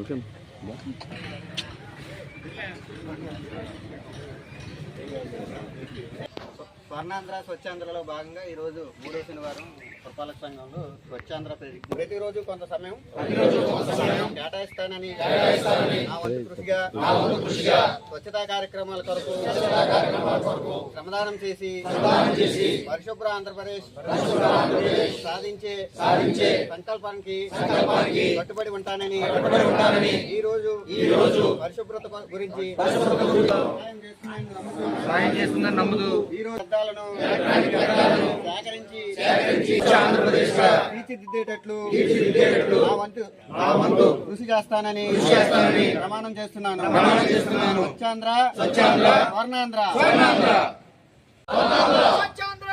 Okay Thank you. Swarnandhra స్వచ్ఛాంధ్రలో భాగంగా ఈ రోజు మూడో శనివారం పురపాలక సంఘంలో స్వచ్ఛాంధ్ర ప్రతి- ప్రతిరోజు కొంత సమయం. కేటాయిస్తానని నా వంతు కృషిగా స్వచ్ఛతా కార్యక్రమాల కొరకు శ్రమదానం చేసి పరిశుభ్ర ఆంధ్రప్రదేశ్ సాధించే సాధించే సంకల్పానికి కట్టుబడి ఉంటానని ఈ రోజు ఈ రోజు పరిశుభ్రత గురించి నమ్ముతూ సాయం చేస్తుందని నమ్ముతూ ఈ రోజు వ్యర్థాలను సేకరించి తీర్చిదిద్దేటట్లు నా వంతు నా వంతు కృషి చేస్తానని కృషి చేస్తానని ప్రమాణం చేస్తున్నాను. ప్రమాణం చేస్తున్నాను. స్వచ్ఛాంధ్ర స్వర్ణాంధ్ర. స్వర్ణాంధ్ర. స్వచ్ఛాంధ్ర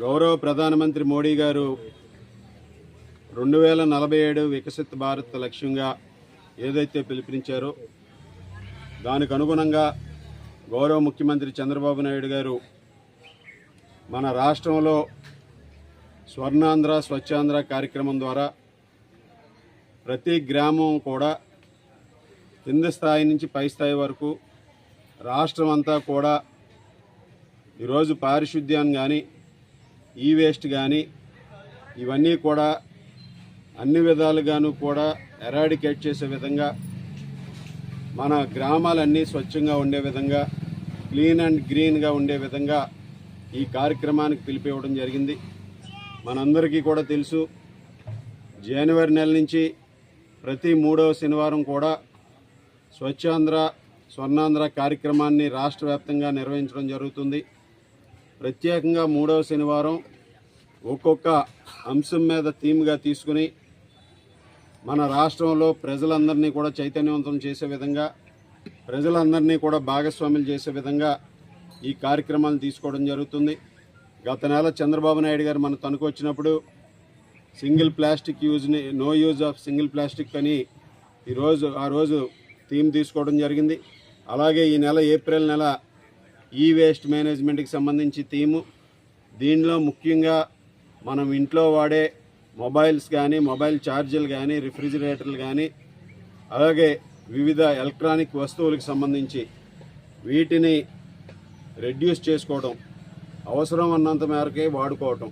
గౌరవ ప్రధానమంత్రి మోడీ గారు రెండు వేల నలభై ఏడు వికసిత భారత్ లక్ష్యంగా ఏదైతే పిలుపునిచ్చారో దానికి అనుగుణంగా గౌరవ ముఖ్యమంత్రి చంద్రబాబు నాయుడు గారు మన రాష్ట్రంలో స్వర్ణాంధ్ర స్వచ్ఛాంధ్ర కార్యక్రమం ద్వారా ప్రతి గ్రామం కూడా కింద స్థాయి నుంచి పై స్థాయి వరకు రాష్ట్రం అంతా కూడా ఈరోజు పారిశుద్ధ్యాన్ని కానీ ఈ వేస్ట్ కానీ ఇవన్నీ కూడా అన్ని విధాలుగాను కూడా ఎరాడికేట్ చేసే విధంగా మన గ్రామాలన్నీ స్వచ్ఛంగా ఉండే విధంగా క్లీన్ అండ్ గ్రీన్గా ఉండే విధంగా ఈ కార్యక్రమానికి పిలిపివ్వడం జరిగింది. మనందరికీ కూడా తెలుసు జనవరి నెల నుంచి ప్రతి మూడవ శనివారం కూడా స్వచ్ఛాంధ్ర స్వర్ణాంధ్ర కార్యక్రమాన్ని రాష్ట్ర వ్యాప్తంగా నిర్వహించడం జరుగుతుంది. ప్రత్యేకంగా మూడవ శనివారం ఒక్కొక్క అంశం మీద థీమ్గా తీసుకుని మన రాష్ట్రంలో ప్రజలందరినీ కూడా చైతన్యవంతం చేసే విధంగా ప్రజలందరినీ కూడా భాగస్వాములు చేసే విధంగా ఈ కార్యక్రమాలు తీసుకోవడం జరుగుతుంది. గత నెల చంద్రబాబు నాయుడు గారు మన తణుకు వచ్చినప్పుడు single plastic యూజ్ని no use of single plastic అని ఈరోజు ఆ రోజు థీమ్ తీసుకోవడం జరిగింది. అలాగే ఈ నెల ఏప్రిల్ నెల ఈ వేస్ట్ మేనేజ్మెంట్కి సంబంధించి థీము. దీనిలో ముఖ్యంగా మనం ఇంట్లో వాడే మొబైల్స్ కానీ మొబైల్ ఛార్జీలు కానీ రిఫ్రిజిరేటర్లు కానీ అలాగే వివిధ ఎలక్ట్రానిక్ వస్తువులకు సంబంధించి వీటిని రెడ్యూస్ చేసుకోవడం అవసరం అన్నంత మేరకే వాడుకోవటం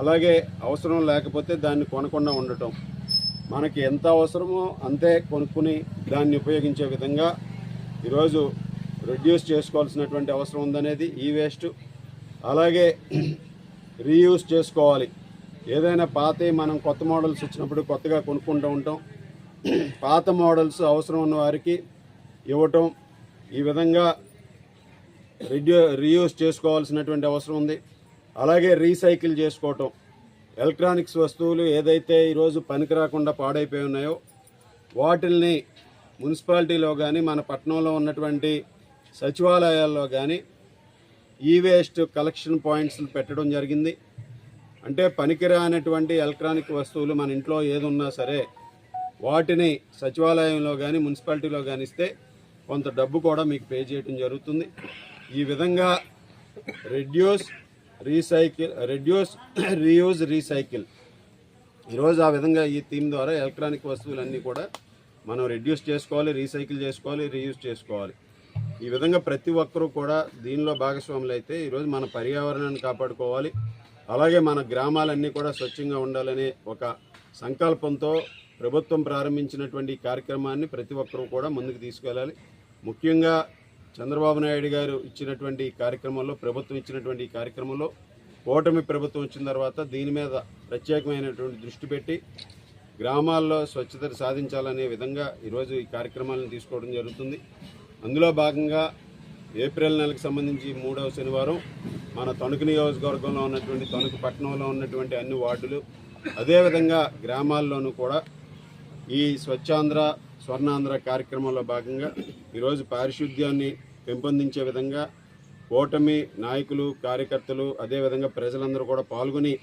అలాగే అవసరం లేకపోతే దాన్ని కొనకుండా ఉండటం. మనకి ఎంత అవసరమో అంతే కొనుక్కుని దాన్ని ఉపయోగించే విధంగా ఈరోజు రెడ్యూస్ చేసుకోవాల్సినటువంటి అవసరం ఉందనేది ఈ వేస్ట్ అలాగే రీయూస్ చేసుకోవాలి. ఏదైనా పాత మనం కొత్త మోడల్స్ వచ్చినప్పుడు కొత్తగా కొనుక్కుంటూ ఉంటాం. పాత మోడల్స్ అవసరం ఉన్న వారికి ఇవ్వటం ఈ విధంగా రెడ్యూ రీయూస్ చేసుకోవాల్సినటువంటి అవసరం ఉంది. అలాగే రీసైకిల్ చేసుకోవటం. ఎలక్ట్రానిక్స్ వస్తువులు ఏదైతే ఈరోజు పనికి రాకుండా పాడైపోయి ఉన్నాయో వాటిల్ని మున్సిపాలిటీలో కానీ మన పట్టణంలో ఉన్నటువంటి సచివాలయాల్లో కానీ ఈ వేస్ట్ కలెక్షన్ పాయింట్స్ పెట్టడం జరిగింది. అంటే పనికిరానటువంటి ఎలక్ట్రానిక్ వస్తువులు మన ఇంట్లో ఏదున్నా సరే వాటిని సచివాలయంలో కానీ మున్సిపాలిటీలో కానీ ఇస్తే కొంత డబ్బు కూడా మీకు పే చేయడం జరుగుతుంది. ఈ విధంగా reduce recycle reduce reuse recycle. ఈరోజు ఆ విధంగా ఈ థీమ్ ద్వారా ఎలక్ట్రానిక్ వస్తువులన్నీ కూడా మనం రెడ్యూస్ చేసుకోవాలి రీసైకిల్ చేసుకోవాలి రీయూజ్ చేసుకోవాలి. ఈ విధంగా ప్రతి ఒక్కరూ కూడా దీనిలో భాగస్వాములు అయితే ఈరోజు మన పర్యావరణాన్ని కాపాడుకోవాలి. అలాగే మన గ్రామాలన్నీ కూడా స్వచ్ఛంగా ఉండాలనే ఒక సంకల్పంతో ప్రభుత్వం ప్రారంభించినటువంటి ఈ కార్యక్రమాన్ని ప్రతి ఒక్కరూ కూడా ముందుకు తీసుకెళ్ళాలి. ముఖ్యంగా చంద్రబాబు నాయుడు గారు ఇచ్చినటువంటి కార్యక్రమంలో ప్రభుత్వం ఇచ్చినటువంటి కార్యక్రమంలో కూటమి ప్రభుత్వం వచ్చిన తర్వాత దీని మీద ప్రత్యేకమైనటువంటి దృష్టి పెట్టి గ్రామాల్లో స్వచ్ఛత సాధించాలనే విధంగా ఈరోజు ఈ కార్యక్రమాలను తీసుకోవడం జరుగుతుంది. అందులో భాగంగా ఏప్రిల్ నెలకు సంబంధించి మూడవ శనివారం మన తణుకు నియోజకవర్గంలో ఉన్నటువంటి తణుకు పట్టణంలో ఉన్నటువంటి అన్ని వార్డులు అదేవిధంగా గ్రామాల్లోనూ కూడా ఈ స్వచ్ఛాంధ్ర స్వర్ణాంధ్ర కార్యక్రమంలో భాగంగా ఈరోజు పారిశుద్ధ్యాన్ని పెంపొందించే విధంగా కూటమి నాయకులు కార్యకర్తలు అదేవిధంగా ప్రజలందరూ కూడా పాల్గొని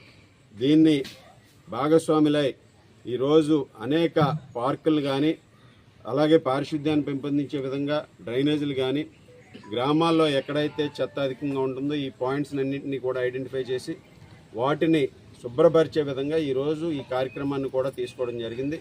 దీన్ని భాగస్వాములై ఈరోజు అనేక పార్కులు కానీ అలాగే పారిశుద్ధ్యాన్ని పెంపొందించే విధంగా డ్రైనేజీలు కానీ గ్రామాల్లో ఎక్కడైతే చెత్త అధికంగా ఉంటుందో ఈ పాయింట్స్ అన్నింటినీ కూడా ఐడెంటిఫై చేసి వాటిని శుభ్రపరిచే విధంగా ఈరోజు ఈ కార్యక్రమాన్ని కూడా తీసుకోవడం జరిగింది.